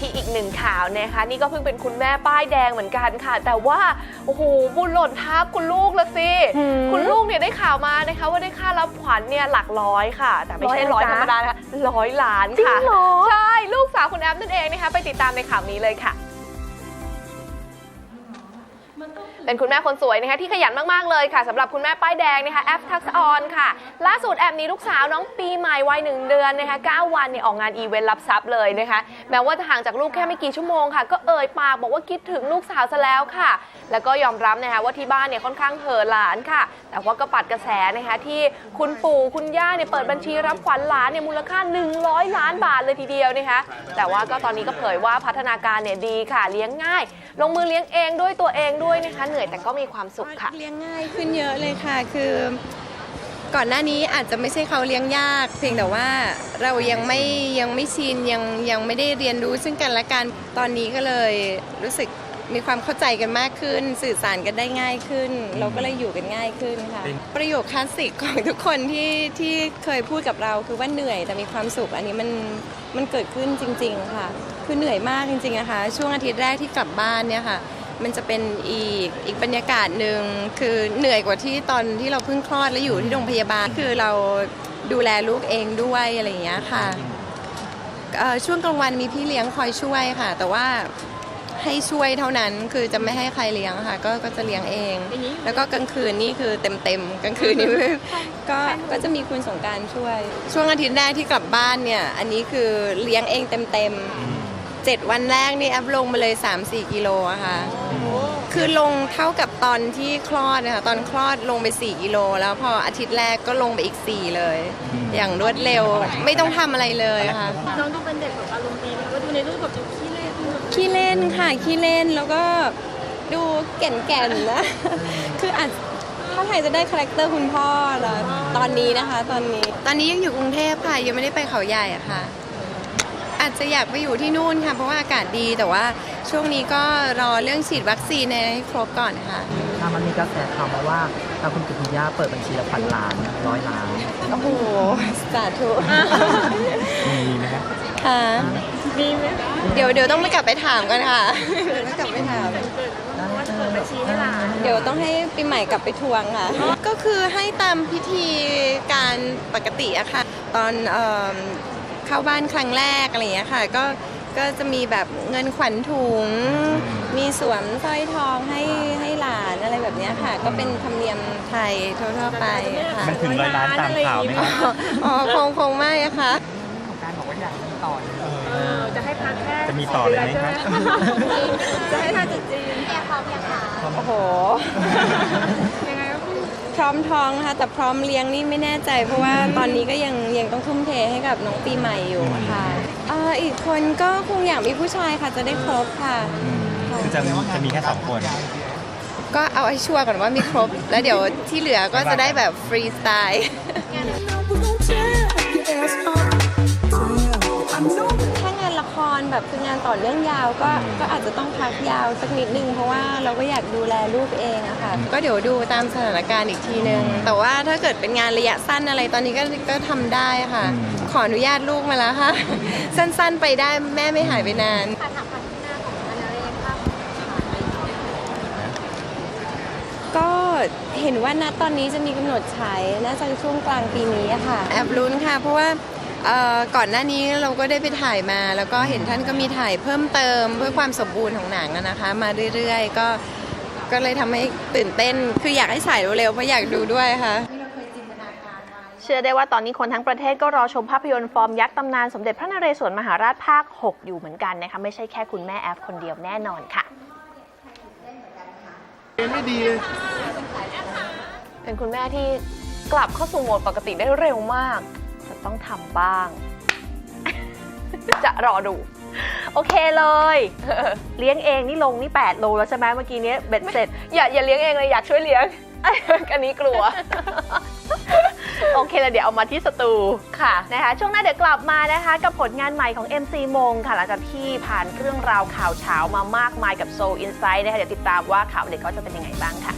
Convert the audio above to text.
ที่อีกหนึ่งข่าวนะคะ นี่ก็เพิ่งเป็นคุณแม่ป้ายแดงเหมือนกันค่ะ แต่ว่าโอ้โหบุญหล่นทับคุณลูกละสิหืมคุณลูกเนี่ยได้ข่าวมานะคะว่าได้ค่ารับขวัญเนี่ยหลักร้อยค่ะ แต่ไม่ใช่ร้ร้ออยยธอะไรรรมดานะคะร้อยล้านจริงค่ะเหรอใช่ลูกสาวคุณแอฟนั่นเองนะคะไปติดตามในข่าวนี้เลยค่ะ เป็นคุณแม่คนสวยนะคะที่ขยันมากๆเลยค่ะสำหรับคุณแม่ป้ายแดงนะคะแอฟทักษออนค่ะ ล่าสุดแอฟมีลูกสาวน้องปีใหม่วัยหนึ่งเดือนนะคะ9วันเนี่ยออกงานอีเวนต์รับทรัพย์เลยนะคะแม้ว่าจะห่างจากลูกแค่ไม่กี่ชั่วโมงค่ะ ก็เอ่ยปากบอกว่าคิดถึงลูกสาวซะแล้วค่ะ แล้วก็ยอมรับนะคะว่าที่บ้านเนี่ยค่อนข้างเห่อหลานค่ะ แต่ว่าก็ปัดกระแสนะคะที่คุณปู่คุณย่าเนี่ยเปิดบัญชีรับขวัญหลานเนี่ยมูลค่า 100 ล้านบาทเลยทีเดียวนะคะแต่ว่าก็ตอนนี้ก็เผยว่าพัฒนาการเนี่ยดีค่ะเลี้ยงง่าย ลงมือเลี้ยงเองด้วยตัวเองด้วยนะคะ เหนื่อยแต่ก็มีความสุขค่ะ เลี้ยงง่ายขึ้นเยอะเลยค่ะคือก่อนหน้านี้อาจจะไม่ใช่เขาเลี้ยงยาก เพียงแต่ว่าเรายังไม่ยังไม่ชินยังยังไม่ได้เรียนรู้ซึ่งกันและกันตอนนี้ก็เลยรู้สึกมีความเข้าใจกันมากขึ้น สื่อสารกันได้ง่ายขึ้น เราก็เลยอยู่กันง่ายขึ้นค่ะ ประโยคคลาสสิกของทุกคนที่ที่เคยพูดกับเราคือว่าเหนื่อยแต่มีความสุขอันนี้มันมันเกิดขึ้นจริง ๆ ค่ะ คือเหนื่อยมากจริงๆนะคะช่วงอาทิตย์แรกที่กลับบ้านเนี่ยค่ะ มันจะเป็นอีกอีกบรรยากาศหนึ่งคือเหนื่อยกว่าที่ตอนที่เราเพิ่งคลอดแล้วอยู่ที่โรงพยาบาลคือเราดูแลลูกเองด้วยอะไรอย่างเงี้ยค่ะช่วงกลางวันมีพี่เลี้ยงคอยช่วยค่ะ แต่ว่าให้ช่วยเท่านั้นคือจะไม่ให้ใครเลี้ยงค่ะ ก็ก็จะเลี้ยงเอง แล้วก็กลางคืนนี่คือเต็มเต็มกลางคืนนี่ก็ก็จะมีคุณสงการช่วย ช่วงอาทิตย์แรกที่กลับบ้านเนี่ย อันนี้คือเลี้ยงเองเต็มเต็ม ๆเจ็ดวันแรกนี่แอปลงมาเลย 3-4 กิโลอะค่ะ คือลงเท่ากับตอนที่คลอดนะคะตอนคลอดลงไป 4 กิโล แล้วพออาทิตย์แรกก็ลงไปอีก 4 เลย อย่างรวดเร็วไม่ต้องทำอะไรเลยค่ะ น้องดูเป็นเด็กแบบอารมณ์ดีไหมว่าดูในรูปแบบดูขี้เล่นดูแบบขี้เล่นค่ะ ขี้เล่นแล้วก็ดูแก่นๆนะ คืออาจถ้าไทยจะได้คาแรคเตอร์คุณพ่อแล้วตอนนี้นะคะ ตอนนี้ ตอนนี้ยังอยู่กรุงเทพค่ะ ยังไม่ได้ไปเขาใหญ่อะค่ะ อาจจะอยากไปอยู่ที่นู่นค่ะ เพราะว่าอากาศดีแต่ว่าช่วงนี้ก็รอเรื่องฉีดวัคซีนให้ครบก่อนค่ะ ถ้ามันมีกระแสข่าวมาว่าทางคุณปู่คุณย่าเปิดบัญชีละพันล้านร้อยล้านโอ้โหสาธุมีไหมครับค่ะมีไหมเดี๋ยวเดี๋ยวต้องไปกลับไปถามกันค่ะต้องกลับไปถามว่าจะเปิดบัญชีให้หลานเดี๋ยวต้องให้ปีใหม่กลับไปทวงค่ะ ก็คือให้ตามพิธีการปกติอะค่ะ ตอน เอิ่มเข้าบ้านครั้งแรกอะไรอย่างเงี้ยค่ะ ก็ก็จะมีแบบเงินขวัญถุง มีสวมสร้อยทองให้ให้หลานอะไรแบบเนี้ยค่ะ ก็เป็นธรรมเนียมไทยทั่วๆไปค่ะ มันถึงร้อยล้านตามข่าวไหมครับอ๋อคงคงไม่อะค่ะ ของการบอกว่าอยากมีต่อเลยเออจะให้พักแค่จะมีต่อเลยไหมครับ จะให้ทานจุดจีนโอ้โหยังไงก็คือ พร้อมท้องนะคะแต่พร้อมเลี้ยงนี่ไม่แน่ใจ เพราะว่าตอนนี้ก็ยังยังต้องทุ่มเทให้กับน้องปีใหม่อยู่ค่ะเอ่ออีกคนก็คงอยากมีผู้ชายค่ะจะได้ครบค่ะค่ะคือจะมีจะมีแค่สองคน ก็เอาให้ชัวร์ก่อนว่ามีครบ แล้วเดี๋ยวที่เหลือก็จะได้แบบฟรีสไตล์ แบบคืองานต่อเนื่องยาวก็ก็อาจจะต้องพักยาวสักนิดนึงเพราะว่าเราก็อยากดูแลลูกเองอะค่ะก็เดี๋ยวดูตามสถานการณ์อีกทีนึงแต่ว่าถ้าเกิดเป็นงานระยะสั้นอะไรตอนนี้ก็ก็ทำได้ค่ะ ขออนุญาตลูกมาแล้วค่ะ สั้นๆไปได้แม่ไม่หายไปนานก็เห็นว่าณตอนนี้จะมีกำหนดฉายน่าจะช่วงกลางปีนี้อะค่ะ แอบลุ้นค่ะ เพราะว่า เอ่อก่อนหน้านี้เราก็ได้ไปถ่ายมา แล้วก็เห็นท่านก็มีถ่ายเพิ่มเติมเพื่อความสมบูรณ์ของหนังอะนะคะ มาเรื่อยๆ ก็ก็เลยทำให้ตื่นเต้น คืออยากให้ฉายเร็วๆเพราะอยากดูด้วยค่ะ เชื่อได้ว่าตอนนี้คนทั้งประเทศก็รอชมภาพยนตร์ฟอร์มยักษ์ตำนานสมเด็จพระนเรศวรมหาราชภาค 6 อยู่เหมือนกันนะคะไม่ใช่แค่คุณแม่แอฟคนเดียวแน่นอนค่ะเป็นคุณแม่ที่กลับเข้าสู่โหมดปกติได้เร็วมาก ต่ต้องทำบ้าง จะรอดู โอเคเลย เลี้ยงเองนี่ลงนี่ 8 โลแล้วใช่ไหมเมื่อกี้เนี้ยเบ็ดเสร็จ อย่าอย่าเลี้ยงเองเลยอยากช่วยเลี้ยง อันนี้กลัว โอเคเลยเดี๋ยวเอามาที่สตูค่ะนะคะช่วงหน้าเดี๋ยวกลับมานะคะ กับผลงานใหม่ของ MC มงค่ะหลังจากที่ผ่านเรื่องราวข่าวเช้ามามากมายกับ Soul Insight นะคะเดี๋ยวติดตามว่าข่าวเด็กเขาจะเป็นยังไงบ้างค่ะ